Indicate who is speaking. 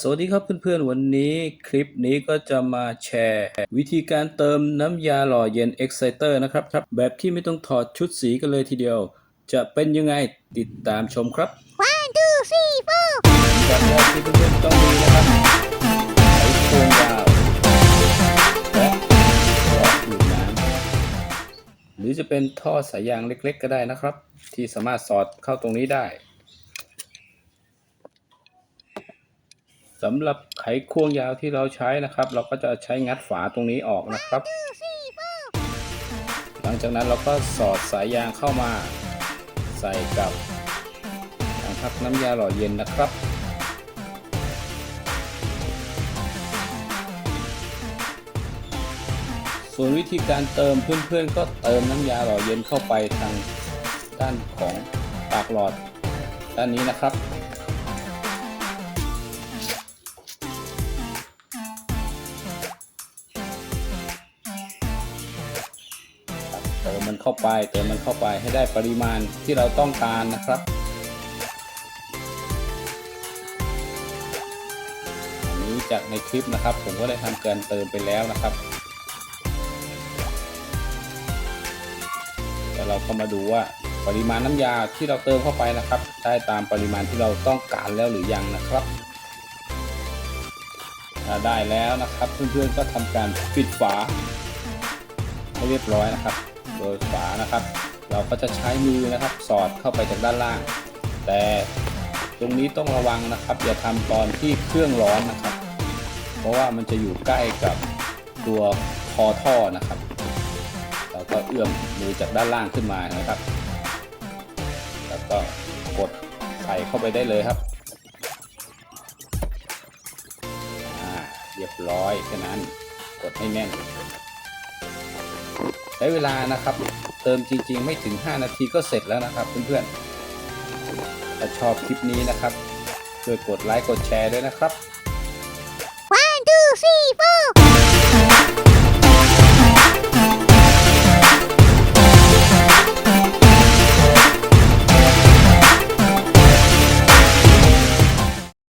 Speaker 1: สวัสดีครับเพื่อนๆ วันนี้คลิปนี้ก็จะมาแชร์ วิธีการเติมน้ำยาหล่อเย็น Exciter นะครับครับ แบบที่ไม่ต้องถอดชุดสีกันเลยทีเดียว จะเป็นยังไงติดตามชมครับ
Speaker 2: One, two, three, four.
Speaker 1: แบบแรกที่เพื่อนๆต้องมีนะครับไขควงยาวและหลอดดูดน้ำหรือจะเป็นท่อสายยางเล็กๆ ก็ได้นะครับ ที่สามารถสอดเข้าตรงนี้ได้ สำหรับไขควงยาวที่เราใช้นะครับ เราก็จะใช้งัดฝาตรงนี้ออกนะครับ หลังจากนั้นเราก็สอดสายยางเข้ามาใส่กับถังพักน้ำยาหล่อเย็นนะครับ ส่วนวิธีการเติมเพื่อนๆ ก็เติมน้ำยาหล่อเย็นเข้าไปทางด้านของปากหลอดด้านนี้นะครับ ติมมันเข้าไปเติมมันเข้าไปให้ได้ปริมาณที่เราต้องการนะครับอันนี้จากในคลิปนะครับ ผมก็ได้ทำการเติมไปแล้วนะครับแล้วเราก็มาดูว่าปริมาณน้ำยาที่เราเติมเข้าไปนะครับ ได้ตามปริมาณที่เราต้องการแล้วหรือยังนะครับถ้าได้แล้วนะครับ เพื่อนๆก็ทำการปิดฝาให้เรียบร้อยนะครับ โดยฝานะครับ เราก็จะใช้มือนะครับ สอดเข้าไปจากด้านล่าง แต่ตรงนี้ต้องระวังนะครับอย่าทำตอนที่เครื่องร้อนนะครับ เพราะว่ามันจะอยู่ใกล้กับตัวคอท่อนะครับ เราก็เอื้อมมือจากด้านล่างขึ้นมานะครับ แล้วก็กดใส่เข้าไปได้เลยครับอ่าเรียบร้อยแค่นั้นกดให้แน่น ใช้เวลานะครับ เติมจริง ๆ ไม่ถึง 5 นาทีก็เสร็จแล้วนะครับเพื่อนๆถ้าชอบคลิปนี้นะครับช่วยกดไลค์กดแชร์ด้วยนะครับ
Speaker 2: One, two, three, four.